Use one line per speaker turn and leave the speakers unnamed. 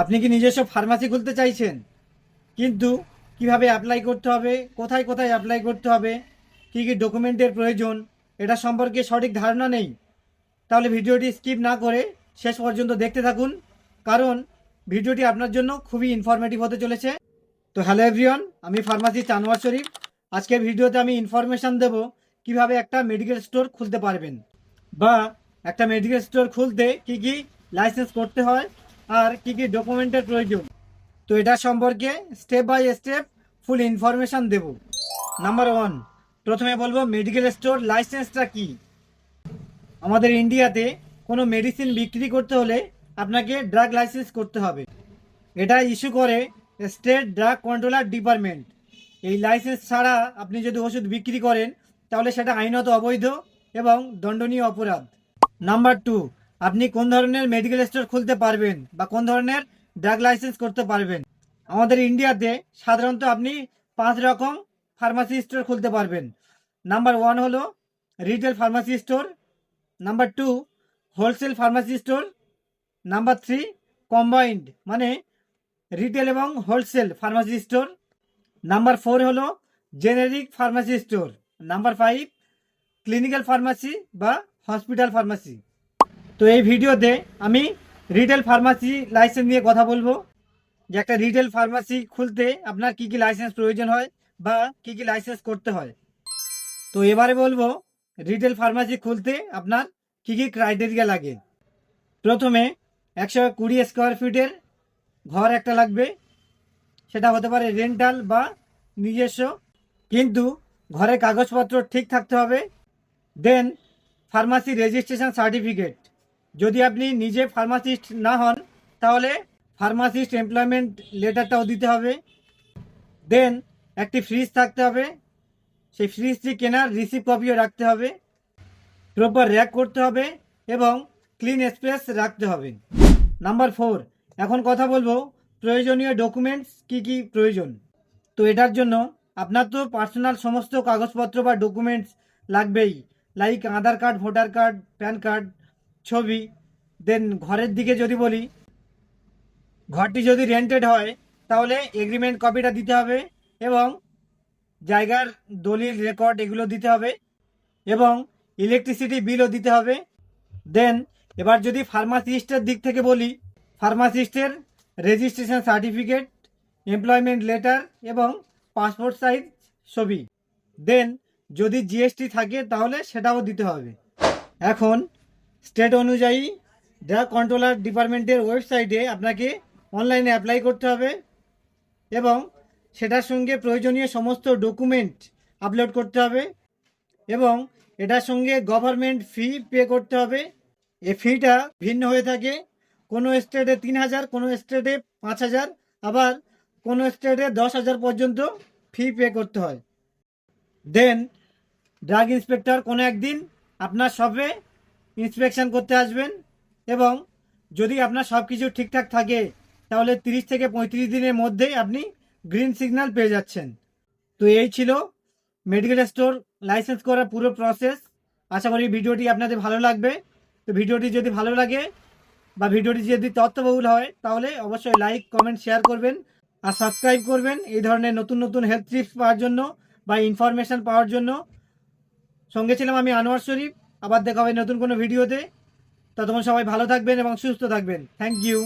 আপনি কি নিজস্ব ফার্মাসি খুলতে চাইছেন? কিন্তু কীভাবে অ্যাপ্লাই করতে হবে? কোথায় কোথায় অ্যাপ্লাই করতে হবে? কী কী ডকুমেন্টের প্রয়োজন? এটা সম্পর্কে সঠিক ধারণা নেই। তাহলে ভিডিওটি স্কিপ না করে শেষ পর্যন্ত দেখতে থাকুন, কারণ ভিডিওটি আপনার জন্য খুবই ইনফরমেটিভ হতে চলেছে। তো হ্যালো এভরিওয়ান আমি ফার্মাসি চানোয়ার শরীফ। আজকের ভিডিওতে আমি ইনফরমেশান দেব কীভাবে একটা মেডিকেল স্টোর খুলতে পারবেন বা একটা মেডিকেল স্টোর খুলতে কি কি লাইসেন্স করতে হয় আর কি কি ডকুমেন্টের প্রয়োজন? তো এটা সম্পর্কে step by step full information Dev. Number one প্রথমে বলব মেডিকেল স্টোর লাইসেন্সটা কি? আমাদের ইন্ডিয়াতে কোনো মেডিসিন বিক্রি করতে হলে আপনাকে ড্রাগ লাইসেন্স করতে হবে। এটা ইস্যু করে স্টেট ড্রাগ কন্ট্রোলার ডিপার্টমেন্ট এই লাইসেন্স ছাড়া আপনি যদি ওষুধ বিক্রি করেন, তাহলে সেটা আইনত অবৈধ এবং দণ্ডনীয় অপরাধ। নাম্বার টু আপনি কোন ধরনের মেডিকেল স্টোর খুলতে পারবেন বা কোন ধরনের ড্রাগ লাইসেন্স করতে পারবেন? আমাদের ইন্ডিয়াতে সাধারণত আপনি পাঁচ রকম ফার্মাসি স্টোর খুলতে পারবেন। নাম্বার ওয়ান হলো retail pharmacy store number two wholesale pharmacy store number three combined মানে রিটেল এবং wholesale pharmacy store number four হলো generic pharmacy store number five clinical pharmacy বা হসপিটাল ফার্মাসি তো এই ভিডিওতে আমি রিটেল ফার্মাসি লাইসেন্স নিয়ে কথা বলব। যে একটা রিটেল ফার্মাসি খুলতে আপনার কি কি লাইসেন্স প্রয়োজন হয় বা কি কি লাইসেন্স করতে হয়। তো এবারে বলব রিটেল ফার্মাসি খুলতে আপনার কি কি ক্রাইটেরিয়া লাগে। প্রথমে একশো কুড়ি স্কোয়ার ফিটের ঘর একটা লাগবে। সেটা হতে পারে রেন্টাল বা নিজস্ব। কিন্তু ঘরের কাগজপত্র ঠিক থাকতে হবে। দেন ফার্মাসি রেজিস্ট্রেশন সার্টিফিকেট যদি আপনি নিজে ফার্মাসিস্ট না হন, তাহলে ফার্মাসিস্ট এমপ্লয়মেন্ট লেটারটাও দিতে হবে। দেন একটি ফ্রিজ থাকতে হবে। সেই ফ্রিজটি কেনার রিসিভ কপিও রাখতে হবে। প্রপার র্যাক করতে হবে এবং ক্লিন স্পেস রাখতে হবে। নাম্বার ফোর এখন কথা বলব প্রয়োজনীয় ডকুমেন্টস কি কি প্রয়োজন। তো এটার জন্য আপনার তো পার্সোনাল সমস্ত কাগজপত্র বা ডকুমেন্টস লাগবেই like Aadhaar card voter card PAN card ছবি দেন ঘরের দিকে যদি বলি, ঘরটি যদি রেন্টেড হয়, তাহলে এগ্রিমেন্ট কপিটা দিতে হবে এবং জায়গার দলিল রেকর্ড এগুলো দিতে হবে এবং ইলেকট্রিসিটি বিলও দিতে হবে। দেন এবার যদি ফার্মাসিস্টের দিক থেকে বলি ফার্মাসিস্টের রেজিস্ট্রেশন সার্টিফিকেট এমপ্লয়মেন্ট লেটার এবং পাসপোর্ট সাইজ ছবি। দেন যদি জিএসটি থাকে, তাহলে সেটাও দিতে হবে। এখন স্টেট অনুযায়ী ড্রাগ কন্ট্রোলার ডিপার্টমেন্টের ওয়েবসাইটে আপনাকে অনলাইনে অ্যাপ্লাই করতে হবে এবং সেটার সঙ্গে প্রয়োজনীয় সমস্ত ডকুমেন্ট আপলোড করতে হবে এবং এটার সঙ্গে গভর্নমেন্ট ফি পে করতে হবে। এ ফিটা ভিন্ন হয়ে থাকে। কোনো স্টেটে তিন হাজার, কোনো স্টেটে পাঁচ হাজার, আবার কোনো স্টেটে দশ হাজার পর্যন্ত ফি পে করতে হয়। দেন, ড্রাগ ইন্সপেক্টর কোনো একদিন আপনার শপে ইন্সপেকশন করতে আসবেন এবং যদি আপনার সব কিছু ঠিকঠাক থাকে, তাহলে তিরিশ থেকে পঁয়ত্রিশ দিনের মধ্যেই আপনি গ্রিন সিগন্যাল পেয়ে যাচ্ছেন। তো এই ছিল মেডিকেল স্টোর লাইসেন্স করার পুরো প্রসেস আশা করি ভিডিওটি আপনাদের ভালো লাগবে। তো ভিডিওটি যদি ভালো লাগে বা ভিডিওটি যদি তথ্যবহুল হয়, তাহলে অবশ্যই লাইক কমেন্ট শেয়ার করবেন আর সাবস্ক্রাইব করবেন এই ধরনের নতুন নতুন হেলথ টিপস পাওয়ার জন্য বা ইনফরমেশান পাওয়ার জন্য। সঙ্গে ছিলাম আমি আনোয়ার শরীফ। আবার দেখা হবে নতুন কোনো ভিডিওতে। ততক্ষণ সবাই ভালো থাকবেন এবং সুস্থ থাকবেন। Thank you